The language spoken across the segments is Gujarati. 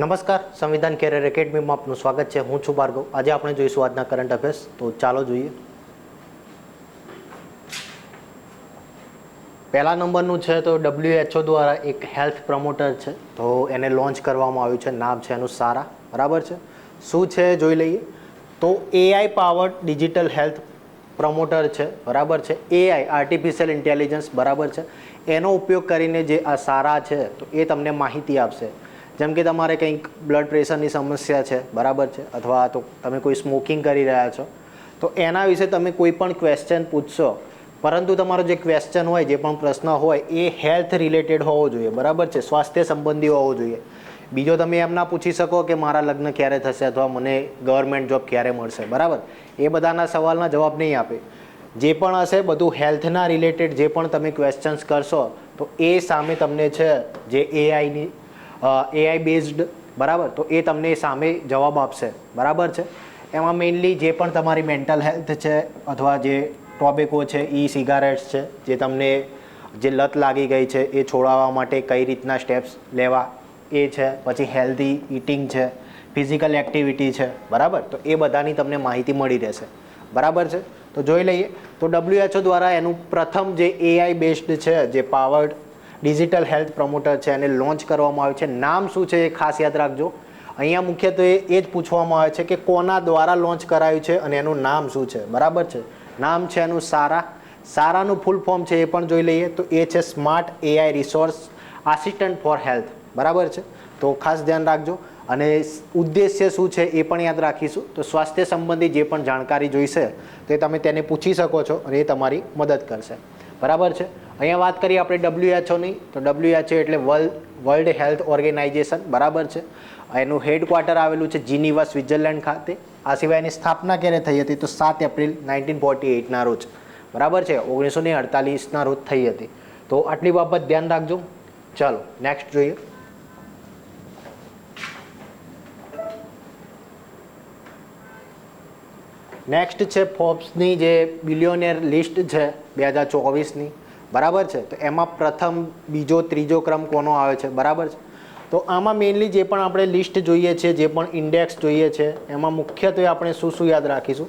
નમસ્કાર, સંવિધાન કેરિયર એકેડમીમાં આપનું સ્વાગત છે. હું છું ભાર્ગવ. આજે આપણે જોઈશું આજના કરંટ અફેર્સ. તો ચાલો જોઈએ. પહેલા નંબરનું છે તો ડબ્લ્યુએચઓ દ્વારા એક હેલ્થ પ્રમોટર છે. તો એને લોન્ચ કરવામાં આવ્યું છે. નામ છે એનું સારા બરાબર છે? શું છે જોઈ લઈએ. તો AI powered digital health promoter છે. બરાબર છે? એઆઈ આર્ટિફિશિયલ ઇન્ટેલિજન્સ બરાબર છે? એનો ઉપયોગ કરીને જે આ સારા છે, તો એ તમને માહિતી આપશે. જેમ કે તમારે કંઈક બ્લડ પ્રેશરની સમસ્યા છે, બરાબર છે? અથવા તો તમે કોઈ સ્મોકિંગ કરી રહ્યા છો, તો એના વિશે તમે કોઈ પણ ક્વેશ્ચન પૂછશો. પરંતુ તમારો જે ક્વેશ્ચન હોય, જે પણ પ્રશ્ન હોય, એ હેલ્થ રિલેટેડ હોવો જોઈએ, બરાબર છે? સ્વાસ્થ્ય સંબંધી હોવો જોઈએ. બીજો તમે એમ ના પૂછી શકો કે મારા લગ્ન ક્યારે થશે અથવા મને ગવર્મેન્ટ જોબ ક્યારે મળશે, બરાબર? એ બધાના સવાલના જવાબ નહીં આપે. જે પણ હશે, બધું હેલ્થના રિલેટેડ જે પણ તમે ક્વેશ્ચન્સ કરશો, તો એ સામે તમને છે, જે એઆઈની એઆઈ બેઝડ બરાબર? તો એ તમને સામે જવાબ આપશે. બરાબર છે? એમાં મેઇનલી જે પણ તમારી મેન્ટલ હેલ્થ છે, અથવા જે ટોબેકો છે, ઈ સિગારેટ્સ છે, જે તમને જે લત લાગી ગઈ છે, એ છોડાવવા માટે કઈ રીતના સ્ટેપ્સ લેવા, એ છે. પછી હેલ્ધી ઇટિંગ છે ફિઝિકલ એક્ટિવિટી છે, બરાબર? તો એ બધાની તમને માહિતી મળી રહેશે. બરાબર છે? તો જોઈ લઈએ. તો ડબ્લ્યુએચઓ દ્વારા એનું પ્રથમ જે એઆઈ બેસ્ડ છે, જે પાવર્ડ ડિજિટલ હેલ્થ પ્રમોટર છે એને લોન્ચ કરવામાં આવ્યું છે. નામ શું છે એ ખાસ યાદ રાખજો. અહીંયા મુખ્યત્વે એ જ પૂછવામાં આવે છે કે કોના દ્વારા લોન્ચ કરાયું છે અને એનું નામ શું છે. બરાબર છે? નામ છે એનું સારા. સારાનું ફૂલ ફોર્મ છે એ પણ જોઈ લઈએ તો એ છે smart AI resource assistant for health. બરાબર છે? તો ખાસ ધ્યાન રાખજો. અને ઉદ્દેશ્ય શું છે એ પણ યાદ રાખીશું. તો સ્વાસ્થ્ય સંબંધી જે પણ જાણકારી જોઈશે, તો તમે તેને પૂછી શકો છો અને એ તમારી મદદ કરશે. બરાબર છે? અહીંયા વાત કરીએ આપણે ડબ્લ્યુએચઓની તો ડબ્લ્યુએચઓ એટલે વર્લ્ડ વર્લ્ડ હેલ્થ ઓર્ગેનાઇઝેશન બરાબર છે? એનું હેડક્વાર્ટર આવેલું છે જીનીવા, સ્વિટ્ઝરલેન્ડ ખાતે. આ સિવાય એની સ્થાપના ક્યારે થઈ હતી? તો સાત એપ્રિલ નાઇન્ટીન ફોર્ટી એઇટના રોજ. બરાબર છે? ઓગણીસો ને અડતાલીસના રોજ થઈ હતી. તો આટલી બાબત ધ્યાન રાખજો. ચાલો નેક્સ્ટ જોઈએ. નેક્સ્ટ છે ફોર્બ્સની જે બિલિયોનિયર લિસ્ટ છે, બે હજાર ચોવીસની. બરાબર છે? તો એમાં પ્રથમ, બીજો, ત્રીજો ક્રમ કોનો આવે છે? બરાબર છે? તો આમાં મેઇનલી જે પણ આપણે લિસ્ટ જોઈએ છે, જે પણ ઇન્ડેક્સ જોઈએ છે, એમાં મુખ્યત્વે આપણે શું શું યાદ રાખીશું?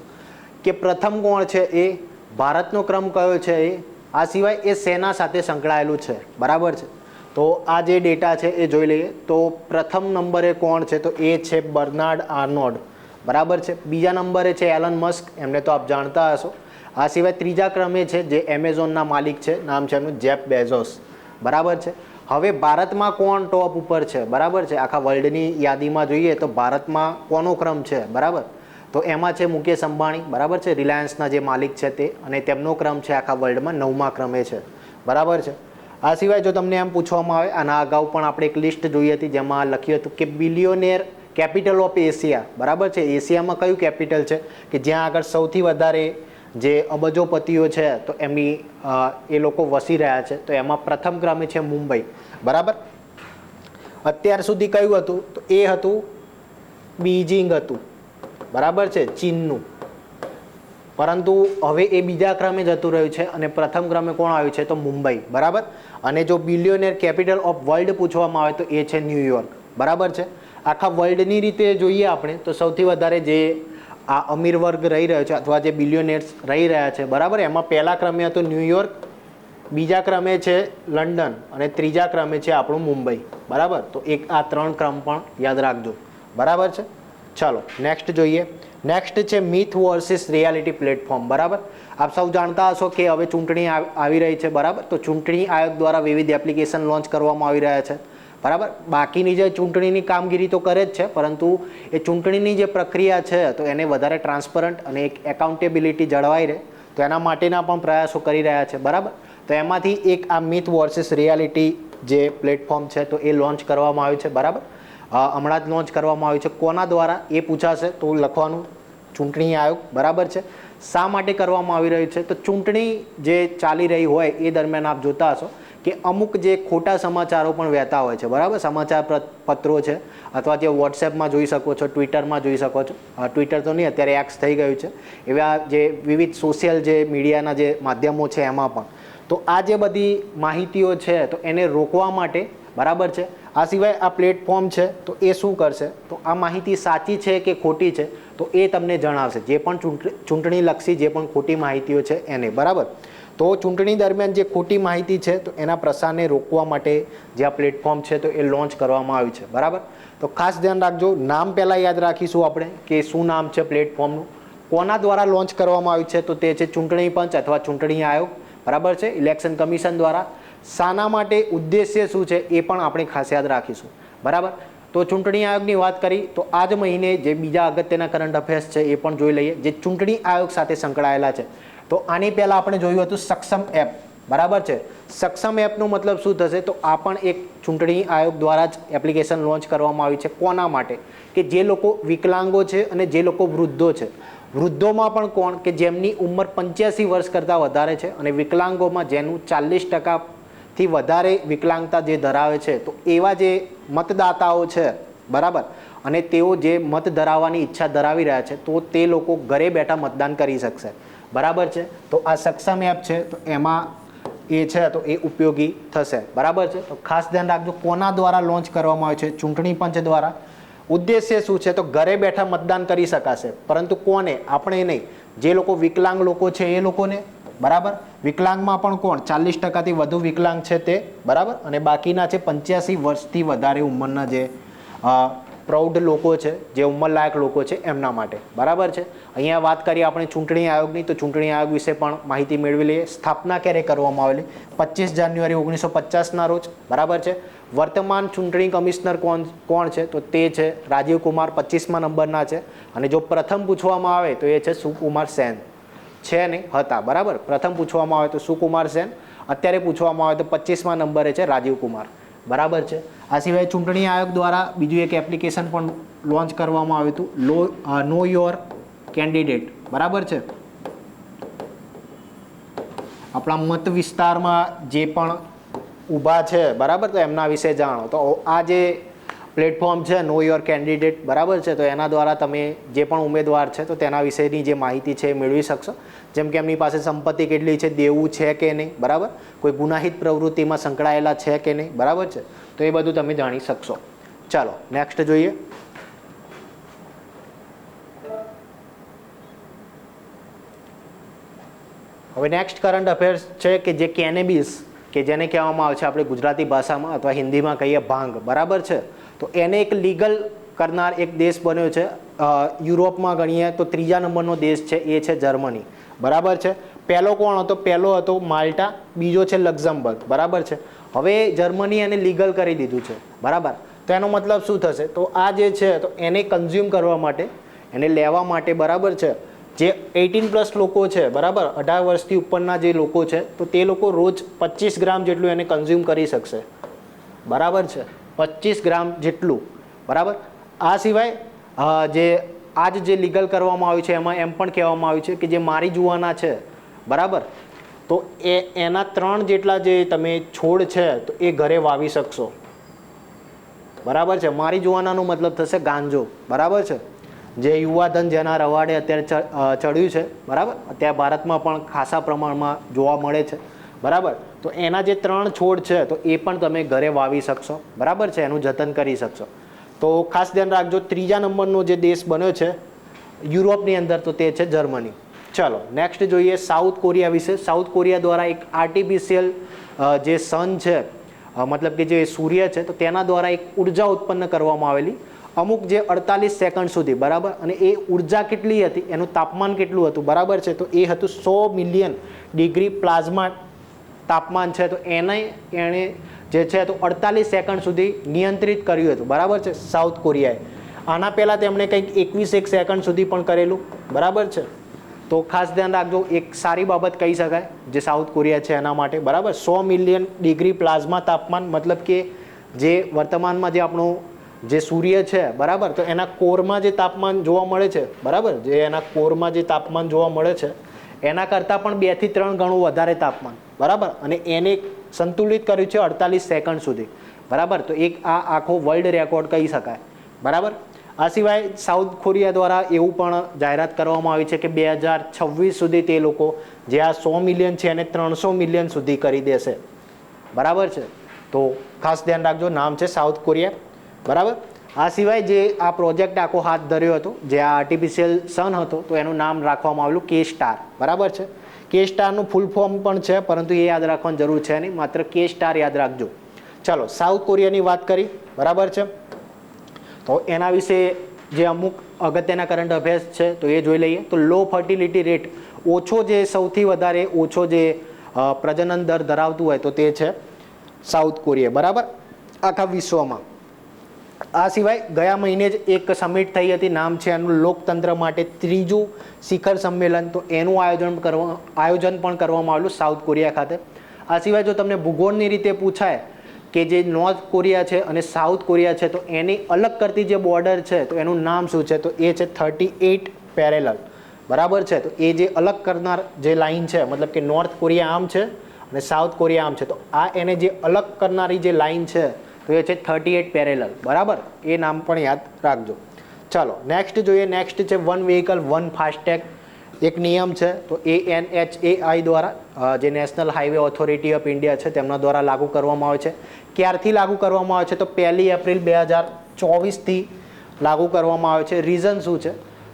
કે પ્રથમ કોણ છે એ, ભારતનો ક્રમ કયો છે એ? આ સિવાય એ સેના સાથે સંકળાયેલું છે. બરાબર છે? તો આ જે ડેટા છે એ જોઈ લઈએ. તો પ્રથમ નંબરે કોણ છે? તો એ છે બર્નાર્ડ આર્નોલ્ડ બરાબર છે? બીજા નંબરે છે એલન મસ્ક એમને તો આપ જાણતા હશો. આ સિવાય ત્રીજા ક્રમે છે જે એમેઝોનના માલિક છે, નામ છે એમનું જેફ બેઝોસ બરાબર છે? હવે ભારતમાં કોણ ટોપ ઉપર છે? બરાબર છે? આખા વર્લ્ડની યાદીમાં જોઈએ તો ભારતમાં કોનો ક્રમ છે? બરાબર? તો એમાં છે મુકેશ અંબાણી. બરાબર છે? રિલાયન્સના જે માલિક છે તે અને તેમનો ક્રમ છે આખા વર્લ્ડમાં નવમા ક્રમે છે. બરાબર છે? આ સિવાય જો તમને એમ પૂછવામાં આવે, આના અગાઉ પણ આપણે એક લિસ્ટ જોઈ હતી જેમાં લખ્યું હતું કે બિલિયોનેર કેપિટલ ઓફ એશિયા. બરાબર છે? એશિયામાં કયું કેપિટલ છે? કે જ્યાં આગળ સૌથી વધારે જે અબજોપતિઓ છે, તો એમની એ લોકો વસી રહ્યા છે. તો એમાં પ્રથમ ક્રમે છે મુંબઈ. બરાબર? અત્યાર સુધી કયું હતું? તો એ હતું બીજિંગ હતું. બરાબર છે? ચીનનું. પરંતુ હવે એ બીજા ક્રમે જતું રહ્યું છે અને પ્રથમ ક્રમે કોણ આવ્યું છે? તો મુંબઈ. બરાબર? અને જો બિલિયોનિયર કેપિટલ ઓફ વર્લ્ડ પૂછવામાં આવે તો એ છે ન્યુયોર્ક બરાબર છે? આખા વર્લ્ડની રીતે જોઈએ આપણે, તો સૌથી વધારે જે આ અમીર વર્ગ રહી રહ્યો છે અથવા જે બિલિયોનિયર્સ રહી રહ્યા છે, બરાબર? એમાં પહેલા ક્રમે હતું ન્યુયોર્ક બીજા ક્રમે છે લંડન અને ત્રીજા ક્રમે છે આપણું મુંબઈ, બરાબર? તો એક આ ત્રણ ક્રમ પણ યાદ રાખજો, બરાબર છે? ચાલો નેક્સ્ટ જોઈએ. નેક્સ્ટ છે મિથ વર્સિસ રિયાલિટી પ્લેટફોર્મ બરાબર? આપ સૌ જાણતા હશો કે હવે ચૂંટણી આવી રહી છે, બરાબર? તો ચૂંટણી આયોગ દ્વારા વિવિધ એપ્લિકેશન લોન્ચ કરવામાં આવી રહ્યા છે. બરાબર? બાકીની જે ચૂંટણીની કામગીરી તો કરે જ છે, પરંતુ એ ચૂંટણીની જે પ્રક્રિયા છે, તો એને વધારે ટ્રાન્સપરન્ટ અને એક એકાઉન્ટેબિલિટી જળવાઈ રહે. તો એના માટેના પણ પ્રયાસો કરી રહ્યા છે, બરાબર? તો એમાંથી એક આ મિથ વર્સિસ રિયાલિટી જે પ્લેટફોર્મ છે, તો એ લોન્ચ કરવામાં આવ્યું છે, બરાબર? હમણાં જ લોન્ચ કરવામાં આવ્યું છે. કોના દ્વારા? એ પૂછાશે, તો લખવાનું ચૂંટણી આયોગ, બરાબર છે? શા માટે કરવામાં આવી રહ્યું છે? તો ચૂંટણી જે ચાલી રહી હોય, એ દરમિયાન આપ જોતા હશો. કે અમુક જે ખોટા સમાચારો પણ વહેતા હોય છે, બરાબર? સમાચાર પત્રો છે, અથવા જે વોટ્સએપમાં જોઈ શકો છો ટ્વિટરમાં જોઈ શકો છો. ટ્વિટર તો નહીં, અત્યારે એક્સ થઈ ગયું છે. એવા જે વિવિધ સોશિયલ જે મીડિયાના જે માધ્યમો છે એમાં પણ. તો આ જે બધી માહિતીઓ છે, તો એને રોકવા માટે, બરાબર છે? આ સિવાય આ પ્લેટફોર્મ છે, તો એ શું કરશે? તો આ માહિતી સાચી છે કે ખોટી છે? તો એ તમને જણાવશે. જે પણ ચૂંટણી, ચૂંટણીલક્ષી જે પણ ખોટી માહિતીઓ છે એને, બરાબર? તો ચૂંટણી દરમિયાન જે ખોટી માહિતી છે, તો એના પ્રસારને રોકવા માટે જે આ પ્લેટફોર્મ છે, તો એ લોન્ચ કરવામાં આવ્યું છે. બરાબર? તો ખાસ ધ્યાન રાખજો. નામ પહેલાં યાદ રાખીશું આપણે કે શું નામ છે પ્લેટફોર્મનું કોના દ્વારા લોન્ચ કરવામાં આવ્યું છે, તો તે છે ચૂંટણી પંચ અથવા ચૂંટણી આયોગ. બરાબર છે? ઇલેક્શન કમિશન દ્વારા. શાના માટે ઉદ્દેશ્ય શું છે, એ પણ આપણે ખાસ યાદ રાખીશું. બરાબર? તો ચૂંટણી આયોગની વાત કરી, તો આ જ મહિને જે બીજા અગત્યના કરંટ અફેર્સ છે, એ પણ જોઈ લઈએ. જે ચૂંટણી આયોગ સાથે સંકળાયેલા છે. તો આની પહેલાં આપણે જોયું હતું સક્ષમ એપ. બરાબર છે? સક્ષમ એપનો મતલબ શું થશે? તો આ પણ એક ચૂંટણી આયોગ દ્વારા જ એપ્લિકેશન લોન્ચ કરવામાં આવી છે. કોના માટે? કે જે લોકો વિકલાંગો છે અને જે લોકો વૃદ્ધો છે. વૃદ્ધોમાં પણ કોણ? કે જેમની ઉંમર પંચ્યાસી વર્ષ કરતાં વધારે છે અને વિકલાંગોમાં જેનું ચાલીસ ટકાથી વધારે વિકલાંગતા જે ધરાવે છે. તો એવા જે મતદાતાઓ છે, બરાબર? અને તેઓ જે મત ધરાવવાની ઈચ્છા ધરાવી રહ્યા છે, તો તે લોકો ઘરે બેઠા મતદાન કરી શકશે. બરાબર છે? તો આ સક્ષમ એપ છે, તો એમાં એ છે, તો એ ઉપયોગી થશે. બરાબર છે? તો ખાસ ધ્યાન રાખજો, કોના દ્વારા લોન્ચ કરવામાં આવે છે, ચૂંટણી પંચ દ્વારા. ઉદ્દેશ્ય શું છે? તો ઘરે બેઠા મતદાન કરી શકાશે. પરંતુ કોને? આપણે નહીં. જે લોકો વિકલાંગ લોકો છે, એ લોકોને. બરાબર? વિકલાંગમાં પણ કોણ? ચાલીસ ટકાથી વધુ વિકલાંગ છે તે. બરાબર? અને બાકીના છે પંચ્યાસી વર્ષથી વધારે ઉંમરના જે પ્રૌઢ લોકો છે, જે ઉંમરલાયક લોકો છે, એમના માટે. બરાબર છે? અહીંયા વાત કરીએ આપણે ચૂંટણી આયોગની, તો ચૂંટણી આયોગ વિશે પણ માહિતી મેળવી લઈએ. સ્થાપના ક્યારે કરવામાં આવેલી? પચીસ જાન્યુઆરી ઓગણીસો પચાસના રોજ. બરાબર છે? વર્તમાન ચૂંટણી કમિશનર કોણ કોણ છે? તો તે છે રાજીવ કુમાર પચીસમાં નંબરના છે. અને જો પ્રથમ પૂછવામાં આવે તો એ છે સુકુમાર સેન. છે નહીં? હતા. બરાબર? પ્રથમ પૂછવામાં આવે તો સુકુમાર સેન. અત્યારે પૂછવામાં આવે તો પચીસમાં નંબરે છે રાજીવ કુમાર. બરાબર છે. આ સિવાય ચૂંટણી આયોગ દ્વારા બીજું એક એપ્લિકેશન પણ લોન્ચ કરવામાં આવ્યું હતું. લો નો યોર કેન્ડિડેટ બરાબર છે? આપણા મત વિસ્તારમાં જે પણ ઊભા છે, બરાબર? તો એમના વિશે જાણો. તો આ જે પ્લેટફોર્મ છે નો યોર કેન્ડિડેટ બરાબર છે, તો એના દ્વારા તમે જે પણ ઉમેદવાર છે, તો તેના વિશેની જે માહિતી છે એ મેળવી શકશો. જેમ કે એમની પાસે સંપત્તિ કેટલી છે, દેવું છે કે નહીં, બરાબર? કોઈ ગુનાહિત પ્રવૃત્તિમાં સંકળાયેલા છે કે નહીં, બરાબર છે? તો એ બધું તમે જાણી શકશો. ચાલો નેક્સ્ટ જોઈએ. હવે નેક્સ્ટ કરંટ અફેર્સ છે કે જે કેનેબિસ કે જેને કહેવામાં આવે છે, આપણે ગુજરાતી ભાષામાં અથવા હિન્દીમાં કહીએ ભાંગ, બરાબર છે? તો એને એક લીગલ કરનાર એક દેશ બન્યો છે. યુરોપમાં ગણીએ તો ત્રીજા નંબરનો દેશ છે, એ છે જર્મની. બરાબર છે? પહેલો કોણ હતો? પહેલો હતો માલ્ટા, બીજો છે લક્ઝમબર્ગ. બરાબર છે? હવે જર્મની એને લીગલ કરી દીધું છે. બરાબર? તો એનો મતલબ શું થશે? તો આ જે છે, તો એને કન્ઝ્યુમ કરવા માટે, એને લેવા માટે બરાબર છે. જે એટીન પ્લસ લોકો છે, બરાબર? અઢાર વર્ષથી ઉપરના જે લોકો છે, તો તે લોકો રોજ પચીસ ગ્રામ જેટલું એને કન્ઝ્યુમ કરી શકશે. બરાબર છે? પચીસ ગ્રામ જેટલું, બરાબર? આ સિવાય જે આજ જે લીગલ કરવામાં આવ્યું છે, એમાં એમ પણ કહેવામાં આવ્યું છે કે જે મારી જુવાના છે, બરાબર? તો એ, એના ત્રણ જેટલા જે તમે છોડ છે, તો એ ઘરે વાવી શકશો. બરાબર છે? મારી જુવાનાનો મતલબ થશે ગાંજો, બરાબર છે? જે યુવાધન જેના રવાડે અત્યારે ચડ્યું છે, બરાબર? અત્યારે ભારતમાં પણ ખાસા પ્રમાણમાં જોવા મળે છે, બરાબર? તો એના જે ત્રણ છોડ છે, તો એ પણ તમે ઘરે વાવી શકશો. બરાબર છે? એનું જતન કરી શકશો. તો ખાસ ધ્યાન રાખજો, ત્રીજા નંબરનો જે દેશ બન્યો છે, યુરોપની અંદર તો તે છે જર્મની. ચલો, નેક્સ્ટ જોઈએ સાઉથ કોરિયા વિશે. સાઉથ કોરિયા દ્વારા એક આર્ટિફિશિયલ જે સન છે મતલબ કે જે સૂર્ય છે, તો તેના દ્વારા એક ઊર્જા ઉત્પન્ન કરવામાં આવેલી. અમુક જે અડતાલીસ સેકન્ડ સુધી, બરાબર? અને એ ઊર્જા કેટલી હતી? એનું તાપમાન કેટલું હતું? બરાબર છે? તો એ હતું સો મિલિયન ડિગ્રી પ્લાઝમા તાપમાન છે તો એને એણે જે છે તો અડતાલીસ સેકન્ડ સુધી નિયંત્રિત કર્યું હતું. બરાબર છે? સાઉથ કોરિયાએ. આના પહેલાં તેમણે કંઈક એકવીસ એક સેકન્ડ સુધી પણ કરેલું. બરાબર છે? તો ખાસ ધ્યાન રાખજો, એક સારી બાબત કહી શકાય જે સાઉથ કોરિયા છે એના માટે. બરાબર? સો મિલિયન ડિગ્રી પ્લાઝમા તાપમાન મતલબ કે જે વર્તમાનમાં જે આપણું જે સૂર્ય છે, બરાબર? તો એના કોરમાં જે તાપમાન જોવા મળે છે, બરાબર? જે એના કોરમાં જે તાપમાન જોવા મળે છે, એના કરતાં પણ બેથી ત્રણ ગણું વધારે તાપમાન. બરાબર? અને એને સંતુલિત કર્યું છે અડતાલીસ સેકન્ડ સુધી. બરાબર? તો એક આ આખો વર્લ્ડ રેકોર્ડ કહી શકાય. બરાબર? આ સિવાય સાઉથ કોરિયા દ્વારા એવું પણ જાહેરાત કરવામાં આવી છે કે બે હજાર છવ્વીસ સુધી તે લોકો જે આ સો મિલિયન છે એને ત્રણસો મિલિયન સુધી કરી દેશે. બરાબર છે? તો ખાસ ધ્યાન રાખજો, નામ છે સાઉથ કોરિયા. બરાબર? આ સિવાય જે આ પ્રોજેક્ટ આખો હાથ ધર્યો હતો, જે આ આર્ટિફિશિયલ સન હતો, તો એનું નામ રાખવામાં આવેલું કે સ્ટાર બરાબર છે? કે સ્ટારનું ફૂલ ફોર્મ પણ છે, પરંતુ એ યાદ રાખવાની જરૂર છે નહીં. માત્ર કે સ્ટાર યાદ રાખજો. ચાલો સાઉથ કોરિયાની વાત કરી. બરાબર છે? તો એના વિશે જે અમુક અગત્યના કરંટ અફેર્સ છે, તો એ જોઈ લઈએ. તો લો ફર્ટિલિટી રેટ ઓછો જે સૌથી વધારે ઓછો જે પ્રજનન દર ધરાવતું હોય તો તે છે સાઉથ કોરિયા બરાબર? આખા વિશ્વમાં. આ સિવાય ગયા મહિને જ એક સમિટ થઈ હતી. નામ છે એનું લોકતંત્ર માટે ત્રીજું શિખર સંમેલન. તો એનું આયોજન કરવા, આયોજન પણ કરવામાં આવેલું સાઉથ કોરિયા ખાતે. આ સિવાય જો તમને ભૂગોળની રીતે પૂછાય કે જે નોર્થ કોરિયા છે અને સાઉથ કોરિયા છે, તો એની અલગ કરતી જે બોર્ડર છે, તો એનું નામ શું છે? તો એ છે થર્ટી એઇટ પેરેલલ. બરાબર છે? તો એ જે અલગ કરનાર જે લાઈન છે, મતલબ કે નોર્થ કોરિયા આમ છે અને સાઉથ કોરિયા આમ છે, તો આ એને જે અલગ કરનારી જે લાઇન છે તો એ છે થર્ટી એટ પેરેલલ બરાબર? એ નામ પણ યાદ રાખજો. ચાલો નેક્સ્ટ જોઈએ. નેક્સ્ટ છે વન વ્હીકલ વન ફાસ્ટેગ એક નિયમ છે, તો A N H A I દ્વારા જે National Highway Authority of India છે, તેમના દ્વારા લાગુ કરવામાં આવે છે. ક્યારથી લાગુ કરવામાં આવે છે? તો પહેલી એપ્રિલ બે હજાર ચોવીસથી લાગુ કરવામાં આવે છે. રીઝન શું છે?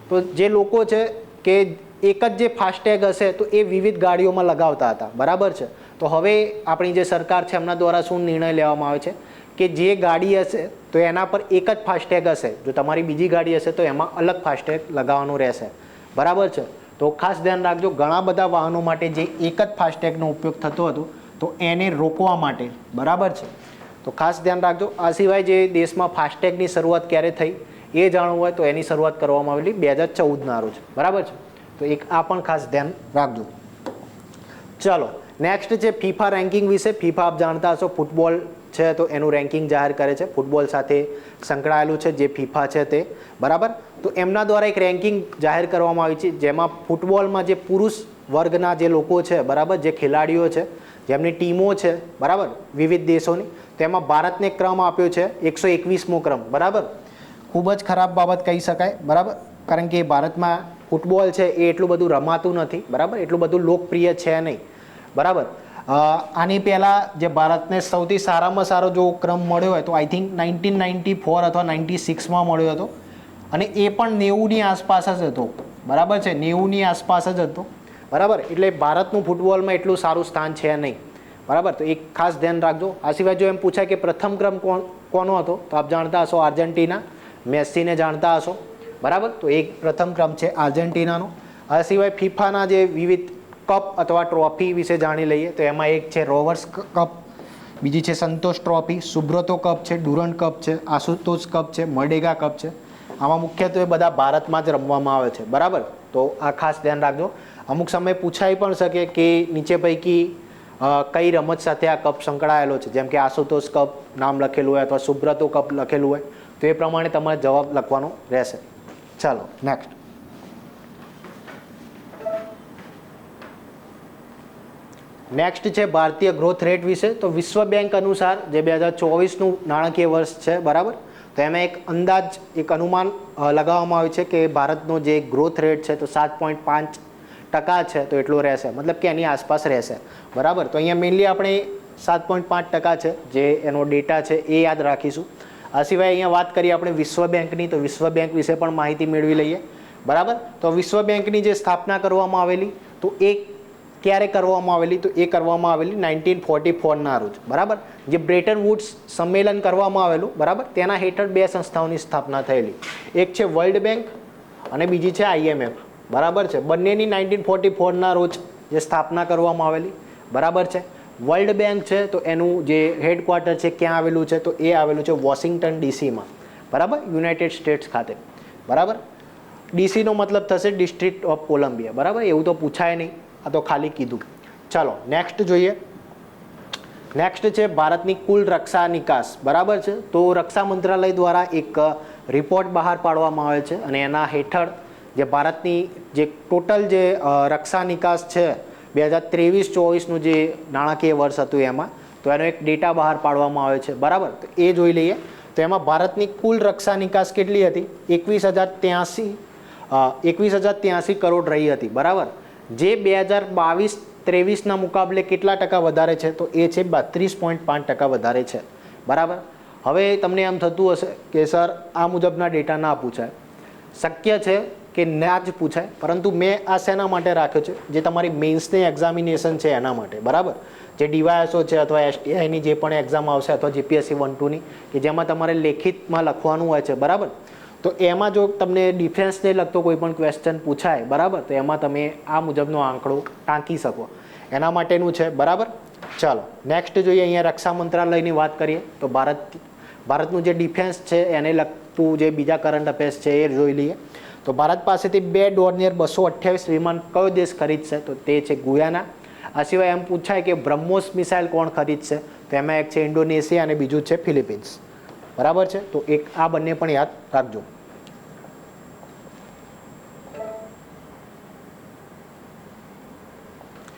તો જે લોકો છે કે એક જ જે ફાસ્ટેગ હશે, તો એ વિવિધ ગાડીઓમાં લગાવતા હતા. બરાબર છે? તો હવે આપણી જે સરકાર છે, એમના દ્વારા શું નિર્ણય લેવામાં આવે છે? કે જે ગાડી હશે તો એના પર એક જ ફાસ્ટેગ હશે. જો તમારી બીજી ગાડી હશે તો એમાં અલગ ફાસ્ટેગ લગાવવાનું રહેશે. બરાબર છે? તો ખાસ ધ્યાન રાખજો, ઘણા બધા વાહનો માટે જે એક જ ફાસ્ટેગનો ઉપયોગ થતો હતો, તો એને રોકવા માટે. બરાબર છે? તો ખાસ ધ્યાન રાખજો, આ સિવાય જે દેશમાં ફાસ્ટેગની શરૂઆત ક્યારે થઈ એ જાણવું હોય તો એની શરૂઆત કરવામાં આવેલી બે હજાર ચૌદના રોજ. બરાબર છે? તો એક આ પણ ખાસ ધ્યાન રાખજો. ચલો, નેક્સ્ટ છે ફીફા રેન્કિંગ વિશે. ફીફા આપ જાણતા હશો, ફૂટબોલ છે, તો એનું રેન્કિંગ જાહેર કરે છે. ફૂટબોલ સાથે સંકળાયેલું છે, જે ફીફા છે તે. બરાબર? તો એમના દ્વારા એક રેન્કિંગ જાહેર કરવામાં આવી છે, જેમાં ફૂટબોલમાં જે પુરુષ વર્ગના જે લોકો છે, બરાબર? જે ખેલાડીઓ છે, જેમની ટીમો છે, બરાબર? વિવિધ દેશોની. તેમાં ભારતને ક્રમ આપ્યો છે, એકસો એકવીસમો ક્રમ. બરાબર? ખૂબ જ ખરાબ બાબત કહી શકાય, બરાબર? કારણ કે ભારતમાં ફૂટબોલ છે એ એટલું બધું રમાતું નથી, બરાબર? એટલું બધું લોકપ્રિય છે નહીં. બરાબર? આની પહેલાં જે ભારતને સૌથી સારામાં સારો જો ક્રમ મળ્યો હોય તો I think nineteen ninety four અથવા નાઇન્ટી સિક્સમાં મળ્યો હતો. અને એ પણ નેવુંની આસપાસ જ હતો. બરાબર છે? નેવુંની આસપાસ જ હતો. બરાબર? એટલે ભારતનું ફૂટબોલમાં એટલું સારું સ્થાન છે નહીં. બરાબર? તો એક ખાસ ધ્યાન રાખજો. આ સિવાય જો એમ પૂછાય કે પ્રથમ ક્રમ કોણ, કોનો હતો, તો આપ જાણતા હશો આર્જેન્ટિના. મેસ્સીને જાણતા હશો. બરાબર? તો એક પ્રથમ ક્રમ છે આર્જેન્ટિનાનો. આ સિવાય ફિફાના જે વિવિધ કપ અથવા ટ્રોફી વિશે જાણી લઈએ તો એમાં એક છે રોવર્સ કપ, બીજી છે સંતોષ ટ્રોફી, સુબ્રતો કપ છે ડુરન કપ છે, આશુતોષ કપ છે, મડેગા કપ છે. આમાં મુખ્યત્વે બધા ભારતમાં જ રમવામાં આવે છે, બરાબર? તો આ ખાસ ધ્યાન રાખજો. અમુક સમય પૂછાઈ પણ શકે કે નીચે પૈકી કઈ રમત સાથે આ કપ સંકળાયેલો છે? જેમ કે આશુતોષ કપ નામ લખેલું હોય અથવા સુબ્રતો કપ લખેલું હોય, તો એ પ્રમાણે તમારે જવાબ લખવાનો રહેશે. ચાલો નેક્સ્ટ નેક્સ્ટ છે ભારતીય ગ્રોથ રેટ વિશે. તો વિશ્વ બેંક અનુસાર જે બે હજાર ચોવીસનું નાણાકીય વર્ષ છે, બરાબર? તો એમાં એક અંદાજ, એક અનુમાન લગાવવામાં આવ્યું છે કે ભારતનો જે ગ્રોથ રેટ છે, તો સાત પોઈન્ટ પાંચ ટકા છે, તો એટલો રહેશે. મતલબ કે એની આસપાસ રહેશે. બરાબર? તો અહીંયા મેઇનલી આપણે સાત પોઈન્ટ પાંચ ટકા છે, જે એનો ડેટા છે, એ યાદ રાખીશું. આ સિવાય અહીંયા વાત કરીએ આપણે વિશ્વ બેંકની, તો વિશ્વ બેંક વિશે પણ માહિતી મેળવી લઈએ. બરાબર? તો વિશ્વ બેંકની જે સ્થાપના કરવામાં આવેલી, તો એ ક્યારે કરવામાં આવેલી? તો એ કરવામાં આવેલી નાઇન્ટીન ફોર્ટી ફોરના રોજ. બરાબર? જે બ્રેટન વુડ્સ સંમેલન કરવામાં આવેલું, બરાબર? તેના હેઠળ બે સંસ્થાઓની સ્થાપના થયેલી. એક છે વર્લ્ડ બેંક અને બીજી છે આઈએમએફ બરાબર છે? બંનેની નાઇન્ટીન ફોર્ટી ફોરના રોજ જે સ્થાપના કરવામાં આવેલી. બરાબર છે? વર્લ્ડ બેંક છે, તો એનું જે હેડક્વાર્ટર છે, ક્યાં આવેલું છે? તો એ આવેલું છે વોશિંગ્ટન ડીસીમાં. બરાબર? યુનાઇટેડ સ્ટેટ્સ ખાતે. બરાબર? ડીસીનો મતલબ થશે ડિસ્ટ્રિક્ટ ઓફ કોલંબિયા. બરાબર? એવું તો પૂછાય નહીં. આ તો ખાલી કીધું. ચાલો નેક્સ્ટ જોઈએ. નેક્સ્ટ છે ભારતની કુલ રક્ષા નિકાસ. બરાબર છે? તો રક્ષા મંત્રાલય દ્વારા એક રિપોર્ટ બહાર પાડવામાં આવે છે અને એના હેઠળ જે ભારતની જે ટોટલ જે રક્ષા નિકાસ છે, બે હજાર ત્રેવીસ, ચોવીસનું જે નાણાકીય વર્ષ હતું એમાં, તો એનો એક ડેટા બહાર પાડવામાં આવે છે. બરાબર? તો એ જોઈ લઈએ. તો એમાં ભારતની કુલ રક્ષા નિકાસ કેટલી હતી? એકવીસ હજાર ત્યાંસી એકવીસ હજાર ત્યાંસી કરોડ રહી હતી. બરાબર? જે બે હજાર બાવીસ, ત્રેવીસના મુકાબલે કેટલા ટકા વધારે છે, તો એ છે બત્રીસ પોઈન્ટ પાંચ ટકા વધારે છે. બરાબર? હવે તમને એમ થતું હશે કે સર, આ મુજબના ડેટા ના પૂછાય. શક્ય છે કે ના જ પૂછાય, પરંતુ મેં આ શેના માટે રાખ્યો છે? જે તમારી મેન્સની એક્ઝામિનેશન છે એના માટે. બરાબર? જે ડીવાયએસઓ છે અથવા એસટીઆઈની જે પણ એક્ઝામ આવશે અથવા જીપીએસસી વન ટુની, કે જેમાં તમારે લેખિતમાં લખવાનું હોય છે. બરાબર? તો એમાં જો તમને ડિફેન્સને લગતો કોઈ પણ ક્વેશ્ચન પૂછાય, બરાબર? તો એમાં તમે આ મુજબનો આંકડો ટાંકી શકો. એના માટેનું છે, બરાબર? ચાલો નેક્સ્ટ જોઈએ અહીંયા રક્ષા મંત્રાલયની વાત કરીએ, તો ભારત, ભારતનું જે ડિફેન્સ છે, એને લગતું જે બીજા કરંટ અફેર્સ છે, એ જોઈ લઈએ. તો ભારત પાસેથી બે ડોર્નિયર બસો અઠ્યાવીસ વિમાન કયો દેશ ખરીદશે? તો તે છે ગુયાના. આ સિવાય એમ પૂછાય કે બ્રહ્મોસ મિસાઇલ કોણ ખરીદશે? તો એમાં એક છે ઇન્ડોનેશિયા અને બીજું છે ફિલિપિન્સ. બરાબર છે? તો એક આ બંને પણ યાદ રાખજો.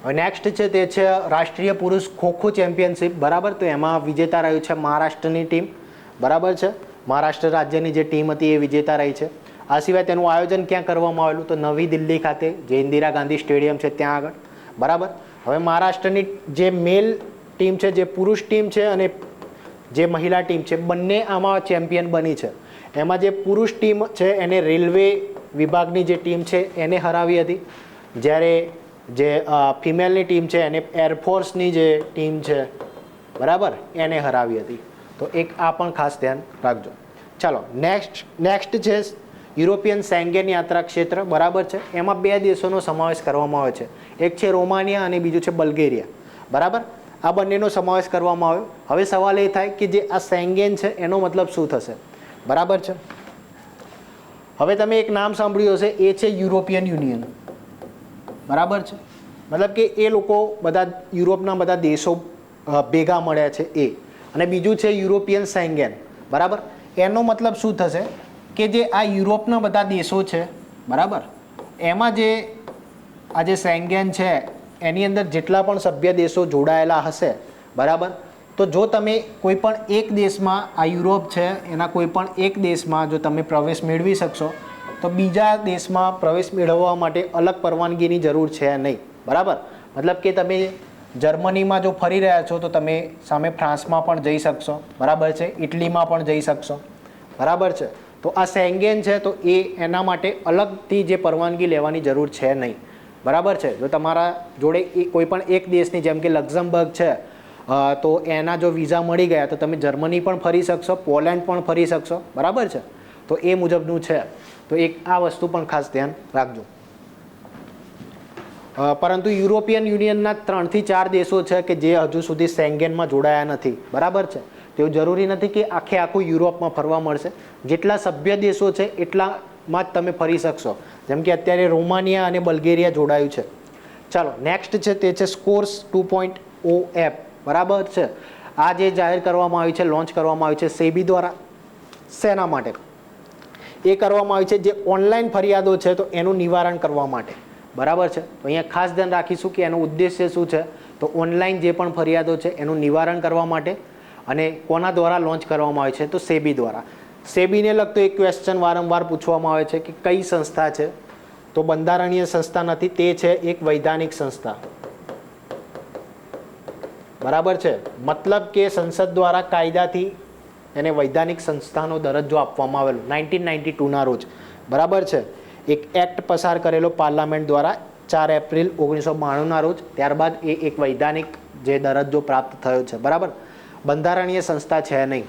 નેક્સ્ટ છે તે છે રાષ્ટ્રીય પુરુષ ખોખો ચેમ્પિયનશિપ બરાબર? તો એમાં વિજેતા રહ્યું છે મહારાષ્ટ્રની ટીમ બરાબર છે? મહારાષ્ટ્ર રાજ્યની જે ટીમ હતી એ વિજેતા રહી છે. આ સિવાય તેનું આયોજન ક્યાં કરવામાં આવેલું? તો નવી દિલ્હી ખાતે, જે ઇન્દિરા ગાંધી સ્ટેડિયમ છે ત્યાં આગળ. બરાબર? હવે મહારાષ્ટ્રની જે મેલ ટીમ છે, જે પુરુષ ટીમ છે અને જે મહિલા ટીમ છે, બંને આમાં ચેમ્પિયન બની છે. એમાં જે પુરુષ ટીમ છે, એને રેલવે વિભાગની જે ટીમ છે, એને હરાવી હતી. જ્યારે જે ફિમેલની ટીમ છે, એને એરફોર્સની જે ટીમ છે, બરાબર? એને હરાવી હતી. તો એક આ પણ ખાસ ધ્યાન રાખજો. ચાલો નેક્સ્ટ નેક્સ્ટ છે યુરોપિયન સેંગેન યાત્રા ક્ષેત્ર, બરાબર છે? એમાં બે દેશોનો સમાવેશ કરવામાં આવે છે. એક છે રોમાનિયા અને બીજું છે બલ્ગેરિયા. બરાબર? આ બંનેનો સમાવેશ કરવામાં આવ્યો. હવે સવાલ એ થાય કે જે આ સેંગેન છે, એનો મતલબ શું થશે? બરાબર છે? હવે તમે એક નામ સાંભળ્યું હશે, એ છે યુરોપિયન યુનિયન બરાબર છે? મતલબ કે એ લોકો બધા યુરોપના બધા દેશો ભેગા મળ્યા છે એ. અને બીજું છે યુરોપિયન સેંગેન. બરાબર? એનો મતલબ શું થશે? કે જે આ યુરોપના બધા દેશો છે, બરાબર? એમાં જે આ જે સેંગેન છે, એની અંદર જેટલા પણ સભ્ય દેશો જોડાયેલા હશે, બરાબર? તો જો તમે કોઈ પણ એક દેશમાં આ યુરોપ છે, એના કોઈ પણ એક દેશમાં જો તમે પ્રવેશ મેળવી શકશો તો બીજા દેશમાં પ્રવેશ મેળવવા માટે અલગ પરવાનગીની જરૂર છે નહીં. બરાબર? મતલબ કે તમે જર્મનીમાં જો ફરી રહ્યા છો, તો તમે સામે ફ્રાન્સમાં પણ જઈ શકશો. બરાબર છે? ઇટલીમાં પણ જઈ શકશો. બરાબર છે? તો આ સેંગેન છે, તો એ એના માટે અલગથી જે પરવાનગી લેવાની જરૂર છે નહીં. બરાબર છે? જો તમારા જોડે એ કોઈ પણ એક દેશની, જેમ કે લક્ઝમબર્ગ છે તો એના જો વિઝા મળી ગયા, તો તમે જર્મની પણ ફરી શકશો, પોલેન્ડ પણ ફરી શકશો. બરાબર છે? તો એ મુજબનું છે. તો એક આ વસ્તુ પણ ખાસ ધ્યાન રાખજો. પરંતુ યુરોપિયન યુનિયનના ત્રણથી ચાર દેશો છે કે જે હજુ સુધી સેંગેનમાં જોડાયા નથી. બરાબર છે? તેવું જરૂરી નથી કે આખે આખું યુરોપમાં ફરવા મળશે. જેટલા સભ્ય દેશો છે એટલામાં જ તમે ફરી શકશો. જેમ કે અત્યારે રોમાનિયા અને બલ્ગેરિયા જોડાયું છે. ચાલો, નેક્સ્ટ છે તે છે scores two point O app બરાબર છે? આ જે જાહેર કરવામાં આવી છે, લોન્ચ કરવામાં આવી છે સેબી દ્વારા. શેના માટે. એ કરવામાં આવી છે જે ઓનલાઈન ફરિયાદો છે તો એનું નિવારણ કરવા માટે. બરાબર છે? તો અહીંયા ખાસ ધ્યાન રાખીશું કે એનો ઉદ્દેશ્ય શું છે? તો ઓનલાઈન જે પણ ફરિયાદો છે એનું નિવારણ કરવા માટે અને કોના દ્વારા લોન્ચ કરવામાં આવે છે? તો સેબી દ્વારા. સેબીને લગતો એક ક્વેશ્ચન વારંવાર પૂછવામાં આવે છે કે કઈ સંસ્થા છે? તો બંધારણીય સંસ્થા નથી, તે છે એક વૈધાનિક સંસ્થા. બરાબર છે? મતલબ કે સંસદ દ્વારા કાયદાથી એને વૈધાનિક સંસ્થાનો દરજ્જો આપવામાં આવેલો નાઇન્ટીન નાઇન્ટી ટુના રોજ. બરાબર છે? એક એક્ટ પસાર કરેલો પાર્લામેન્ટ દ્વારા ચાર એપ્રિલ ઓગણીસો બાણુંના રોજ, ત્યારબાદ એ એક વૈધાનિક જે દરજ્જો પ્રાપ્ત થયો છે. બરાબર? બંધારણીય સંસ્થા છે નહીં.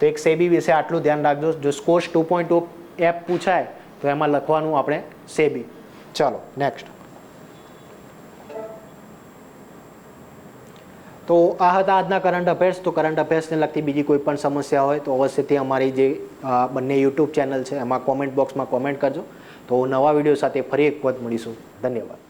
તો એક સેબી વિશે આટલું ધ્યાન રાખજો. જો સ્કોર્સ ટુ પોઈન્ટ એપ પૂછાય, તો એમાં લખવાનું આપણે સેબી. ચાલો નેક્સ્ટ તો આ હતા આજના કરંટ અફેર્સ તો કરંટ અફેર્સને લગતી બીજી કોઈ પણ સમસ્યા હોય તો અવશ્યથી અમારી જે બંને યુટ્યુબ ચેનલ છે, એમાં કોમેન્ટ બોક્સમાં કોમેન્ટ કરજો. તો નવા વીડિયો સાથે ફરી એક વખત મળીશું. ધન્યવાદ.